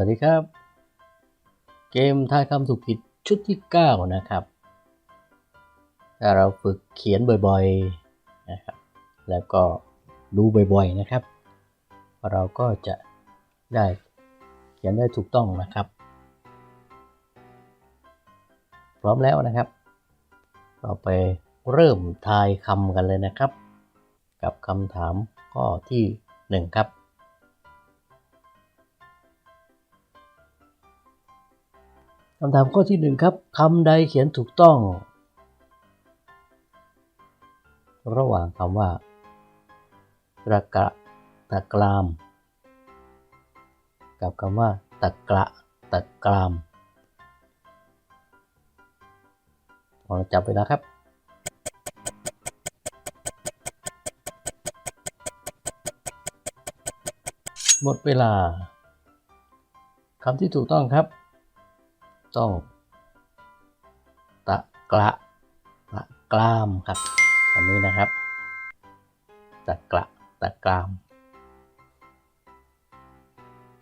วัสดีครับ เกมทายคำถูกผิดชุดที่ 9 นะครับ ถ้าเราฝึกเขียนบ่อยๆนะครับ แล้วก็ดูบ่อยๆนะครับ เราก็จะได้เขียนได้ถูกต้องนะครับ พร้อมแล้วนะครับ เราไปเริ่มทายคำกันเลยนะครับ กับคำถามข้อที่ 1 ครับ คำถามข้อที่หนึ่งครับคำใดเขียนถูกต้อง ระหว่างคำว่าตะกะตะกราม กับคำว่าตะกระตะกรามเราจับเวลาครับหมดเวลาคำที่ถูกต้องครับ ตองตะกระตะกรามครับคำนี้นะครับ ตะกระตะกราม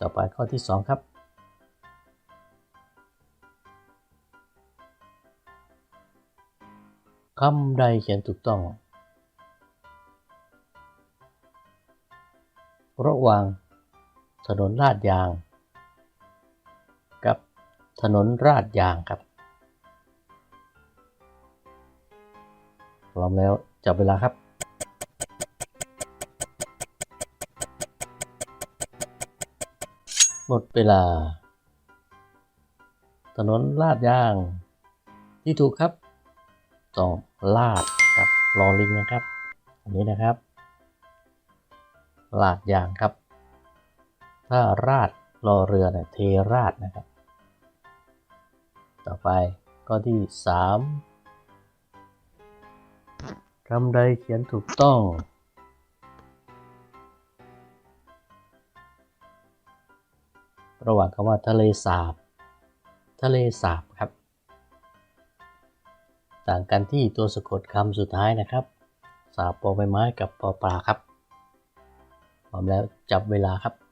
ต่อไปข้อที่สองครับ คำใดเขียนถูกต้อง ระหว่างถนนลาดยาง ถนนราดยางครับพร้อมแล้วจับเวลาครับ หมดเวลา ถนนลาดยาง ที่ถูกครับต้องลาดครับรอลิงนะครับ อันนี้นะครับ ลาดยางครับ ถ้าราดรอเรือเนี่ยเทราดนะครับ ต่อไปข้อที่ 3 คำใดเขียนถูกต้อง ระหว่างคำว่าทะเลสาบ ทะเลสาบครับ ต่างกันที่ตัวสะกดคำสุดท้ายนะครับ สาบปอใบไม้กับปอปลาครับ พร้อมแล้วจับเวลาครับ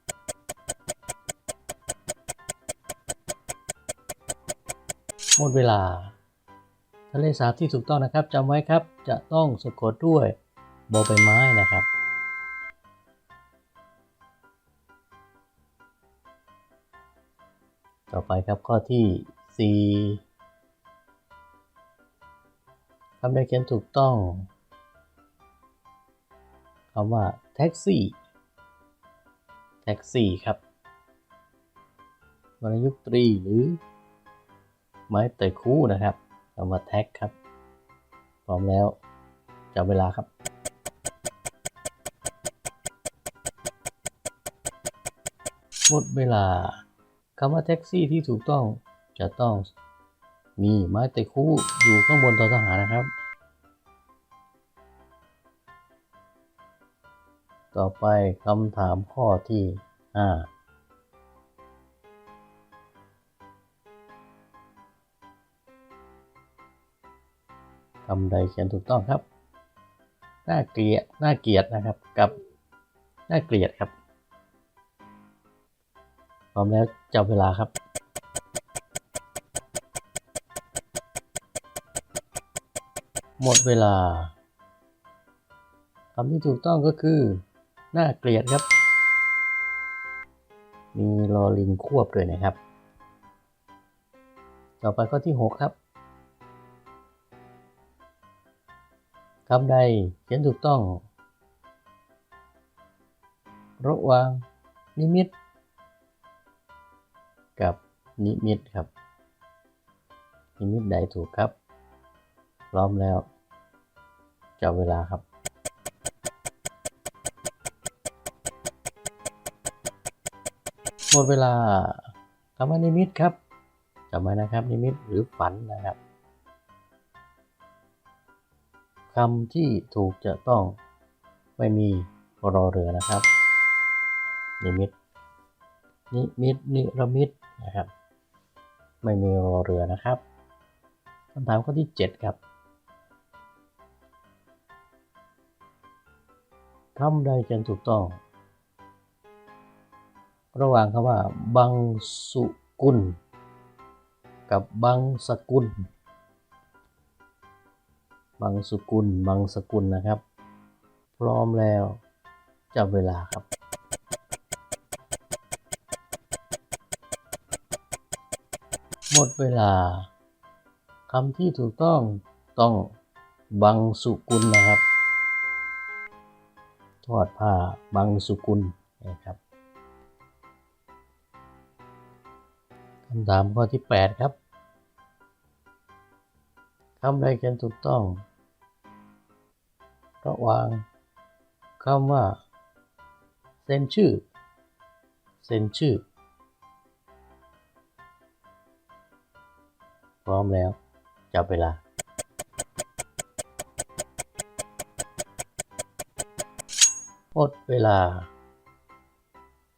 หมดเวลา ทะเลสาบที่ถูกต้องนะครับจำไว้ครับจะต้องสะกดด้วยบอใบไม้นะครับต่อไปครับข้อที่ 4 คำใดเขียนถูกต้องคำว่าแท็กซี่แท็กซี่ครับวรรณยุกต์ตรีหรือ ไม้เตยคู่นะครับคำว่าแท็กครับ พร้อมแล้วจับเวลาครับ หมดเวลาคำว่าแท็กซี่ที่ถูกต้องจะต้องมีไม้เตยคู่อยู่ข้างบนตัวทหารนะครับ ต่อไปคำถามข้อที่ 5 คำใดเขียนถูกต้องครับ น่าเกลียดน่าเกลียดนะครับ กับน่าเกลียดครับ พร้อมแล้วจับเวลาครับหมดเวลาคำที่ถูกต้องก็คือ น่าเกลียดครับ มีลอลิงควบด้วยนะครับ ต่อไปข้อที่ 6 ครับ คำใดเขียนถูกต้อง ระหว่างนิมิต กับนิมิตครับ นิมิตใดถูกครับ พร้อมแล้วจับเวลาครับหมดเวลาคำว่านิมิตครับจำไว้นะครับ นิมิตหรือฝันนะครับ คำที่ถูกจะต้องไม่มีรอเรือนะครับ นิมิต นิมิต นิรมิตนะครับ ไม่มีรอเรือนะครับคำถามข้อที่ 7 ครับคำใดจะถูกต้อง ระหว่างคำว่า บังสุกุล กับบังสกุล บังสุกุลบังสกุลนะครับ พร้อมแล้ว จับเวลาครับ หมดเวลาคำที่ถูกต้องต้องบังสุกุลนะครับ ทอดผ้าบังสุกุลนะครับคำถามข้อที่ 8 ครับ คำใดเขียนถูกต้อง ระหว่างคำว่า เซ็นชื่อ เซ็นชื่อ พร้อมแล้ว จับเวลาหมดเวลา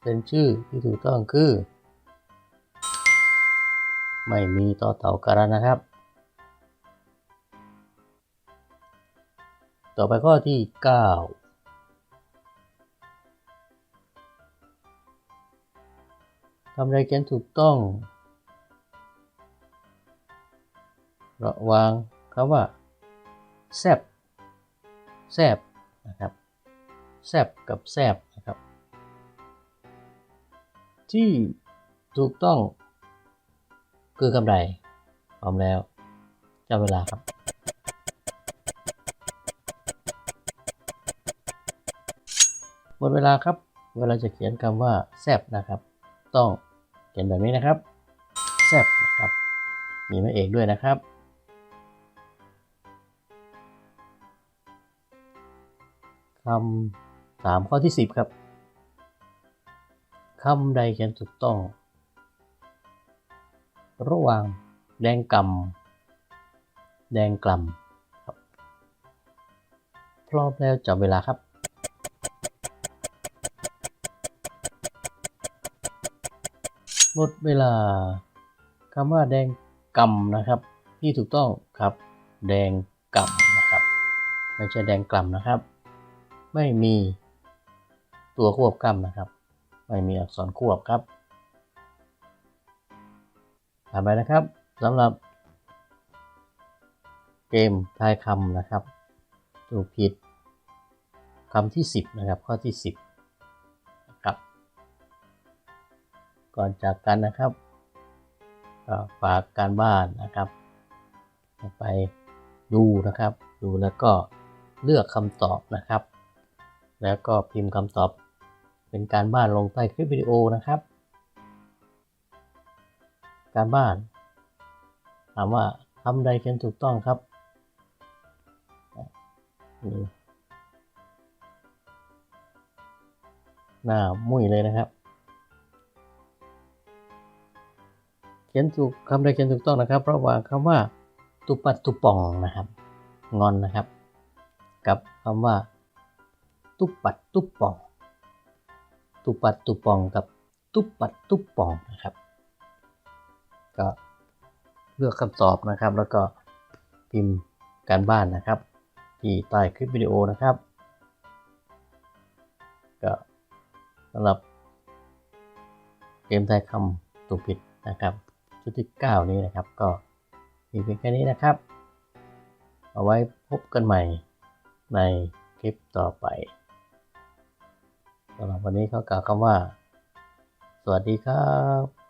เป็นชื่อที่ถูกต้องคือ ไม่มีต่อเต่าการะนะครับ ต่อไปข้อที่9คำใดเขียนถูกต้อง ระวางคำว่าแซบแซบนะครับแซบกับแซบนะครับ ที่ถูกต้องคือคำใดพร้อมแล้วจับเวลาครับ ดเวลาครับ เวลาจะเขียนคำว่าแซบนะครับ ต้องเขียนแบบนี้นะครับแซบนะครับ มีแม่เอกด้วยนะครับ คำถามข้อที่10ครับคำใดเขียนถูกต้อง ระหว่างแดงกำแดงกล่ำครับพร้อมแล้วจับเวลาครับ หมดเวลาคำว่าแดงกำนะครับ ที่ถูกต้องครับ แดงกำนะครับ ไม่ใช่แดงกล่ำนะครับ ไม่มีตัวควบกล้ำนะครับ ไม่มีอักษรควบครับผ่านไปนะครับสำหรับ เกมทายคำนะครับ ถูกผิดคำที่ 10 นะครับ ข้อที่ 10 ก่อนจากกันนะครับก็ฝากการบ้านนะครับไปดูนะครับ ดูแล้วก็เลือกคำตอบนะครับ แล้วก็พิมพ์คำตอบเป็นการบ้านลงใต้คลิปวิดีโอนะครับ การบ้าน ถามว่าคำใดเขียนถูกต้องครับนี่หน้ามุ้ยเลยนะครับ ขียนถูกคำใดเขียนถูกต้องนะครับ ระหว่างคำว่าตุปัดตุปองนะครับ งอนนะครับ กับคำว่า ตุปัดตุปอง ตุปัดตุปองกับตุปัดตุปองนะครับ ก็เลือกคำตอบนะครับ แล้วก็พิมพ์การบ้านนะครับ ที่ใต้คลิปวิดีโอนะครับ ก็สำหรับเกมไทยคำถูกผิดนะครับ ชุดที่ 9 นี้นะครับ ก็มีเพียงแค่นี้นะครับ เอาไว้พบกันใหม่ในคลิปต่อไปสำหรับวันนี้เขากล่าวคำว่า สวัสดีครับ